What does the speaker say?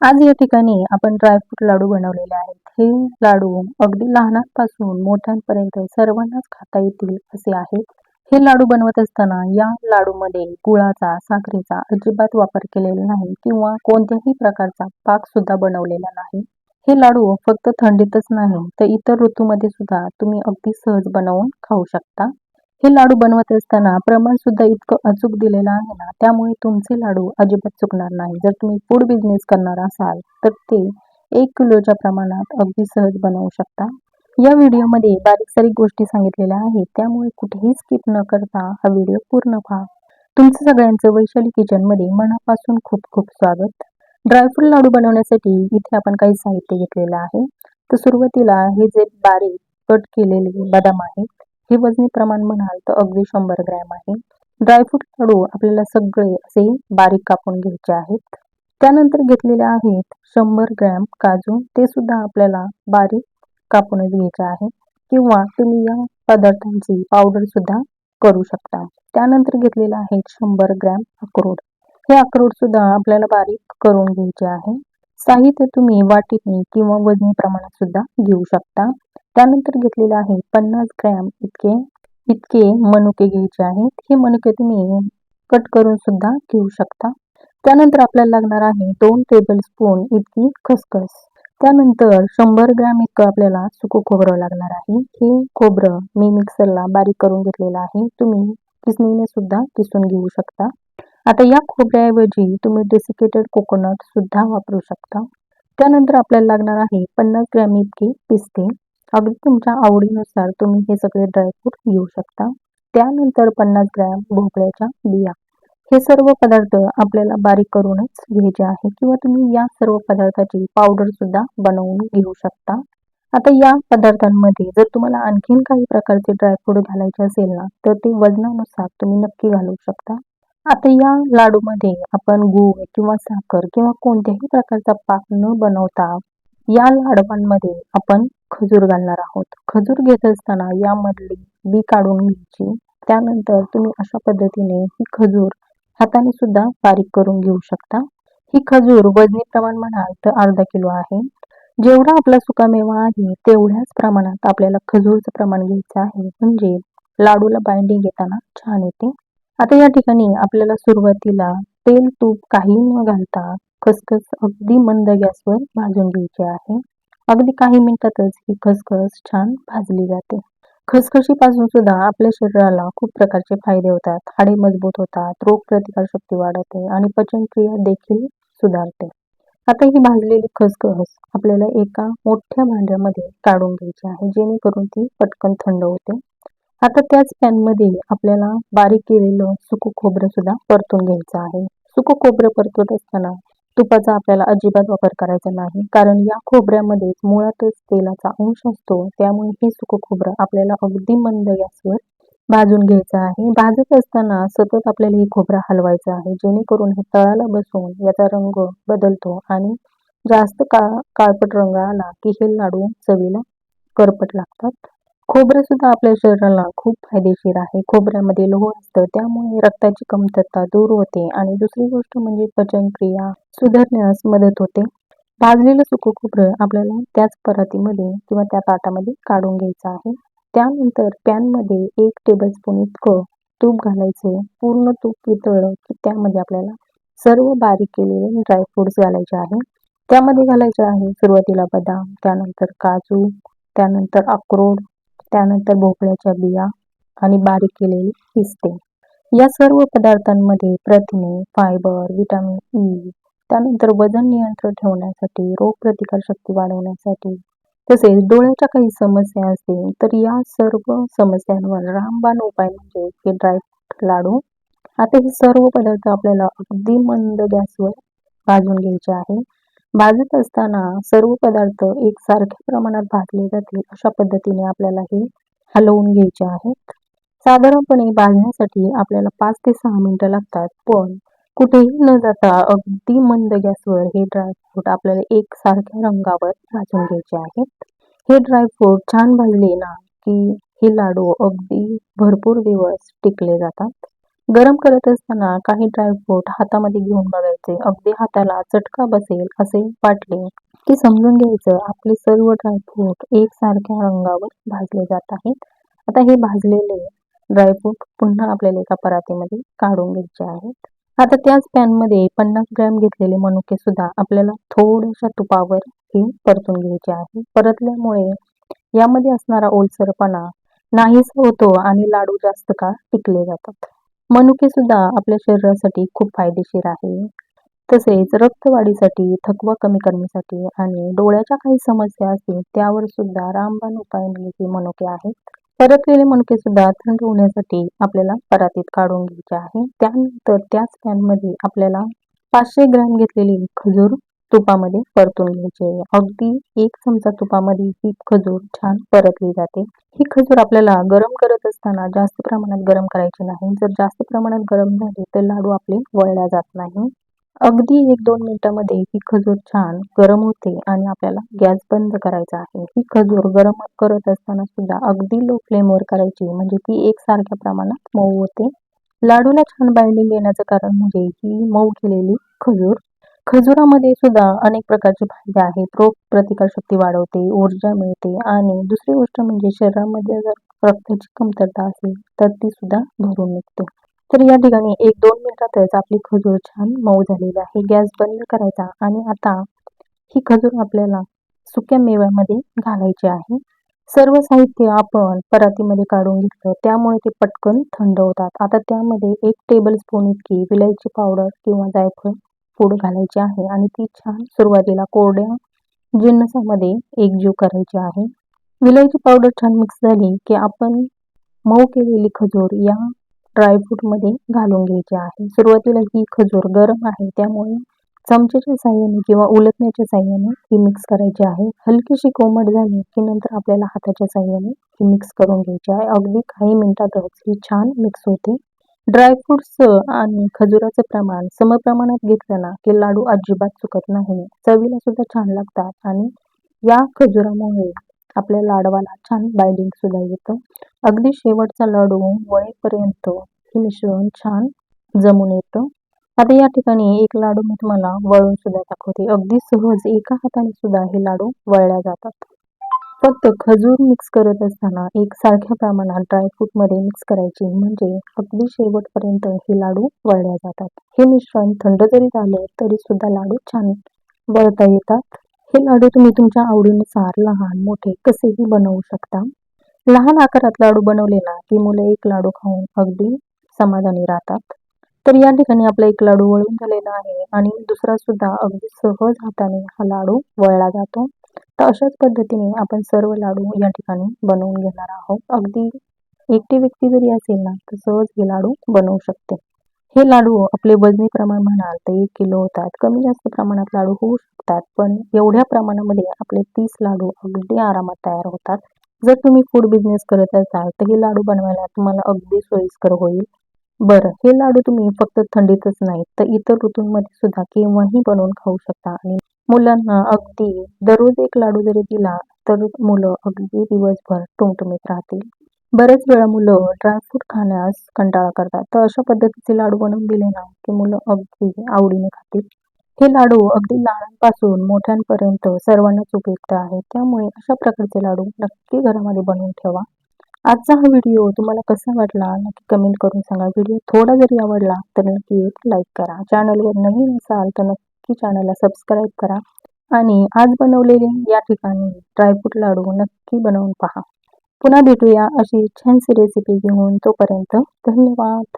आज या ठिकाणी आपण ड्रायफ्रूट लाडू बनवलेले आहेत. हे लाडू अगदी लहानांपासून मोठ्यांपर्यंत सर्वांनाच खाता येतील असे आहेत. हे लाडू बनवत असताना या लाडूमध्ये गुळाचा साखरेचा अजिबात वापर केलेला नाही किंवा कोणत्याही प्रकारचा पाक सुद्धा बनवलेला नाही. हे लाडू फक्त थंडीतच नाही तर इतर ऋतूमध्ये सुद्धा तुम्ही अगदी सहज बनवून खाऊ शकता. हे लाडू बनवत असताना प्रमाण सुद्धा इतकं अचूक दिलेलं आहे ना त्यामुळे तुमचे लाडू अजिबात चुकणार नाही. जर तुम्ही फूड बिझनेस करणार असाल तर ते एक किलोच्या प्रमाणात अगदी सहज बनवू शकता. या व्हिडिओमध्ये बारीक सारीक गोष्टी सांगितलेल्या आहेत त्यामुळे कुठेही स्किप न करता हा व्हिडिओ पूर्ण पहा. तुमचं सगळ्यांचं वैशाली किचनमध्ये मनापासून खूप खूप स्वागत. ड्रायफ्रूट लाडू बनवण्यासाठी इथे आपण काही साहित्य घेतलेलं आहे. तर सुरुवातीला हे जे बारीक कट केलेले बदाम आहेत हे वजनी प्रमाण म्हणाल तर अगदी शंभर ग्रॅम आहे. ड्रायफ्रूट लाडू आपल्याला सगळे असे बारीक कापून घ्यायचे आहेत. त्यानंतर घेतलेले आहेत शंभर ग्रॅम काजू. ते सुद्धा आपल्याला बारीक कापूनच घ्यायचे आहे. किंवा तुम्ही या पदार्थांची पावडर सुद्धा करू शकता. त्यानंतर घेतलेले आहेत शंभर ग्रॅम अक्रोड. हे अक्रोड सुद्धा आपल्याला बारीक करून घ्यायचे आहे. साहित्य तुम्ही वाटीने किंवा वजनी प्रमाणात सुद्धा घेऊ शकता. त्यानंतर घेतलेलं आहे पन्नास ग्रॅम इतके इतके मनुके घ्यायचे आहेत. हे मनुके तुम्ही कट करून सुद्धा घेऊ शकता. त्यानंतर आपल्याला लागणार आहे दोन टेबल स्पून इतकी खसखस. त्यानंतर शंभर ग्रॅम इतकं आपल्याला सुकं खोबरं लागणार आहे. हे खोबरं मी मिक्सरला बारीक करून घेतलेलं आहे. तुम्ही किसणीने सुद्धा किसून घेऊ शकता. आता या खोबऱ्याऐवजी तुम्ही डेसिकेटेड कोकोनट सुद्धा वापरू शकता. त्यानंतर आपल्याला लागणार आहे पन्नास ग्रॅम इतके पिस्ते. अगदी तुमच्या आवडीनुसार तुम्ही हे सगळे ड्रायफ्रूट घेऊ शकता. त्यानंतर पन्नास ग्रॅम भोपळ्याच्या बिया. हे सर्व पदार्थ आपल्याला बारीक करूनच घ्यायचे आहे किंवा तुम्ही या सर्व पदार्थाची पावडर सुद्धा बनवून घेऊ शकता. आता या पदार्थांमध्ये जर तुम्हाला आणखीन काही प्रकारचे ड्रायफ्रूट घालायचे असेल ना तर ते वजनानुसार तुम्ही नक्की घालू शकता. आता या लाडूमध्ये आपण गूळ किंवा साखर किंवा कोणत्याही प्रकारचा पाक न बनवता या लाडवांमध्ये आपण खजूर घालणार आहोत. खजूर घेत असताना यामधली बी काढून घ्यायची. त्यानंतर तुम्ही अशा पद्धतीने ही खजूर हाताने सुद्धा बारीक करून घेऊ शकता. ही खजूर वजनी प्रमाण म्हणाल तर अर्धा किलो आहे. जेवढा आपला सुकामेवा आहे तेवढ्याच प्रमाणात आपल्याला खजूरचं प्रमाण घ्यायचं आहे. म्हणजे लाडूला बाइंडिंग घेताना छान येते. आता या ठिकाणी आपल्याला सुरुवातीला तेल तूप काही न घालता खसखस अगदी मंद गॅसवर भाजून घ्यायची आहे. अगदी काही मिनिटातच ही खसखस छान भाजली जाते. खसखशीपासून सुद्धा आपल्या शरीराला खूप प्रकारचे फायदे होतात. हाडे मजबूत होतात रोग प्रतिकार शक्ती वाढवते आणि पचनक्रिया देखील सुधारते. आता ही भाजलेली खसखस आपल्याला एका मोठ्या भांड्यामध्ये काढून घ्यायची आहे जेणेकरून ती पटकन थंड होते. आता त्याच पॅनमध्ये आपल्याला बारीक केलेलं सुकं खोबरं सुद्धा परतून घ्यायचं आहे. सुकं खोबरं परतवत असताना तुपाचा आपल्याला अजिबात वापर करायचा नाही. कारण या खोबऱ्यामध्ये मुळातच तेलाचा अंश असतो. त्यामुळे हे सुकं खोबरं आपल्याला अगदी मंद गॅसवर भाजून घ्यायचं आहे. भाजत असताना सतत आपल्याला हे खोबरं हलवायचं आहे. जेणेकरून हे तळाला बसून याचा रंग बदलतो आणि जास्त काळ काळपट रंग आला की हे लाडू चवीला करपट लागतात. खोबरं सुद्धा आपल्या शरीराला खूप फायदेशीर आहे. खोबऱ्यामध्ये लोह असतं त्यामुळे रक्ताची कमतरता दूर होते. आणि दुसरी गोष्ट म्हणजे पचनक्रिया सुधारण्यास मदत होते. भाजलेलं सुकं खोबरं आपल्याला त्याच परातीमध्ये किंवा त्या ताटामध्ये काढून घ्यायचं आहे. त्यानंतर पॅनमध्ये एक टेबलस्पून इतकं तूप घालायचं. पूर्ण तूप वितळलं की त्यामध्ये आपल्याला सर्व बारीक केलेले ड्रायफ्रुट्स घालायचे आहे. त्यामध्ये घालायचे आहे सुरुवातीला बदाम त्यानंतर काजू त्यानंतर अक्रोड त्यानंतर भोपळ्याच्या बिया आणि बारीक केलेली पिस्ते. या सर्व पदार्थांमध्ये प्रथिने फायबर विटामिन ई त्यानंतर वजन नियंत्रण ठेवण्यासाठी रोगप्रतिकार शक्ती वाढवण्यासाठी तसेच डोळ्याच्या काही समस्या असतील तर या सर्व समस्यांवर रामबाण उपाय म्हणजे की ड्रायफ्रूट लाडू. आता हे सर्व पदार्थ आपल्याला अगदी मंद गॅसवर भाजून घ्यायचे आहे. भाजत असताना सर्व पदार्थ एकसारख्या प्रमाणात भाजले जातील अशा पद्धतीने आपल्याला हे हलवून घ्यायचे आहेत. साधारणपणे भाजण्यासाठी आपल्याला पाच ते सहा मिनिटं लागतात पण कुठेही न जाता अगदी मंद गॅसवर हे ड्रायफ्रूट आपल्याला एक सारख्या रंगावर भाजून घ्यायचे आहेत. हे ड्रायफ्रूट छान भाजले ना की हे लाडू अगदी भरपूर दिवस टिकले जातात. गरम करत असताना काही ड्रायफ्रूट हातामध्ये घेऊन बघायचे. अगदी हाताला चटका बसेल असे वाटले. की समजून घ्यायचं आपले सर्व ड्रायफ्रूट एकसारख्या रंगावर भाजले जात आहेत. आता हे भाजलेले ड्रायफ्रूट पुन्हा आपल्याला एका परातीमध्ये काढून घ्यायचे आहेत. आता त्याच पॅनमध्ये पन्नास ग्रॅम घेतलेले मनुके सुद्धा आपल्याला थोड्याशा तुपावर हे परतून घ्यायचे आहे. परतल्यामुळे यामध्ये असणारा ओलसरपणा नाहीच होतो आणि लाडू जास्त काळ टिकले जातात. मनुके सुद्धा आपल्या शरीरासाठी खूप फायदेशीर आहे. तसेच रक्तवाढीसाठी थकवा कमी करण्यासाठी आणि डोळ्याच्या काही समस्या असतील त्यावर सुद्धा रामबाण उपाय म्हणजे मनुके आहेत. परतलेले मनुके सुद्धा थंड होण्यासाठी आपल्याला परातीत काढून घ्यायचे आहे. त्यानंतर त्याच पॅनमध्ये आपल्याला पाचशे ग्रॅम घेतलेली खजूर तुपामध्ये परतून घ्यायचे. अगदी एक चमचा तुपामध्ये ही खजूर छान परतली जाते. ही खजूर आपल्याला गरम करत असताना जास्त प्रमाणात गरम करायची नाही. जर जास्त प्रमाणात गरम झाली तर लाडू आपले वळल्या जात नाही. अगदी एक दोन मिनिटांमध्ये ही खजूर छान गरम होते आणि आपल्याला गॅस बंद करायचा आहे. ही खजूर गरम करत असताना सुद्धा अगदी लो फ्लेमवर करायची म्हणजे ती एकसारख्या प्रमाणात मऊ होते. लाडूला छान बाइंडिंग येण्याचं कारण म्हणजे ही मऊ केलेली खजूर खजुरामध्ये सुद्धा अनेक प्रकारचे फायदे आहेत. रोग प्रतिकारशक्ती वाढवते ऊर्जा मिळते आणि दुसरी गोष्ट म्हणजे शरीरामध्ये जर रक्ताची कमतरता असेल तर ती सुद्धा भरून निघते. तर या ठिकाणी एक दोन मिनिटातच आपली खजूर छान मऊ झालेली आहे. गॅस बंद करायचा आणि आता ही खजूर आपल्याला सुक्या मेव्यामध्ये घालायची आहे. सर्व साहित्य आपण परातीमध्ये काढून घेतलं त्यामुळे ते पटकन थंड होतात. आता त्यामध्ये एक टेबल स्पून इतकी विलायची पावडर किंवा जायफळ फूड घालायची आहे आणि ती छान सुरुवातीला कोरड्या जिन्नसामध्ये एकजीव करायची आहे. विलायची पावडर छान मिक्स झाली की आपण मऊ केलेली खजूर या ड्रायफ्रूटमध्ये घालून घ्यायची आहे. सुरुवातीला ही खजूर गरम आहे त्यामुळे चमच्याच्या साह्याने किंवा उलटण्याच्या साह्याने ही मिक्स करायची आहे. हलकीशी कोमट झाली की नंतर आपल्याला हाताच्या साह्याने ही मिक्स करून घ्यायची आहे. अगदी काही मिनिटातच ही छान मिक्स होते. ड्रायफ्रुट्सचं आणि खजुराचं प्रमाण समप्रमाणात घेतलं ना की लाडू अजिबात चुकत नाही. चवीला सुद्धा छान लागतात आणि या खजुरामुळे आपल्या लाडवाला छान बाइंडिंग सुद्धा येतं. अगदी शेवटचा लाडू वळेपर्यंत हे मिश्रण छान जमून येतं. आता या ठिकाणी एक लाडू मी तुम्हाला वळून सुद्धा दाखवते. अगदी सहज एका हाताने सुद्धा हे लाडू वळल्या जातात. फक्त खजूर मिक्स करत असताना एक सारख्या प्रमाणात ड्रायफ्रूटमध्ये मिक्स करायचे म्हणजे अगदी शेवटपर्यंत हे लाडू वळल्या जातात. हे मिश्रण थंड जरी झाले तरी सुद्धा लाडू छान वळता येतात. हे लाडू तुम्ही तुमच्या आवडीनुसार लहान मोठे कसेही बनवू शकता. लहान आकारात लाडू बनवले ना की मुलं एक लाडू खाऊन अगदी समाधानी राहतात. तर या ठिकाणी आपला एक लाडू वळून झालेला आहे आणि दुसरा सुद्धा अगदी सहज हाताने हा लाडू वळला जातो. तर अशाच पद्धतीने आपण सर्व लाडू या ठिकाणी बनवून घेणार आहोत. अगदी एकटी व्यक्ती जरी असेल ना तर सहज हे लाडू बनवू शकते. हे लाडू आपले वजनी प्रमाण म्हणाल तर एक किलो होतात. कमी जास्त प्रमाणात लाडू होऊ शकतात पण एवढ्या प्रमाणामध्ये आपले तीस लाडू अगदी आरामात तयार होतात. जर तुम्ही फूड बिझनेस करत असाल तर हे लाडू बनवायला तुम्हाला अगदी सोयीस्कर होईल. बरं हे लाडू तुम्ही फक्त थंडीतच नाही तर इतर ऋतूंमध्ये सुद्धा केव्हाही बनवून खाऊ शकता आणि मुलांना अगदी दररोज एक लाडू जरी दिला तर मुलं अगदी दिवसभर टुमटुमीत राहतील. बरेच वेळा मुलं ड्रायफ्रूट खाण्यास कंटाळा करतात. तर अशा पद्धतीचे लाडू बनवून दिले ना की मुलं अगदी आवडीने खातील. हे लाडू अगदी लहानांपासून मोठ्यांपर्यंत सर्वांनाच उपयुक्त आहेत. त्यामुळे अशा प्रकारचे लाडू नक्की घरामध्ये बनवून ठेवा. आजचा हा व्हिडिओ तुम्हाला कसा वाटला नक्की कमेंट करून सांगा. व्हिडिओ थोडा जरी आवडला तर नक्की एक लाईक करा. चॅनलवर नवीन असाल तर नक्की नक्की चॅनलला सबस्क्राईब करा. आणि आज बनवलेले या ठिकाणी ड्रायफ्रूट लाडू नक्की बनवून पहा. पुन्हा भेटूया अशी छानशी रेसिपी घेऊन. तोपर्यंत धन्यवाद.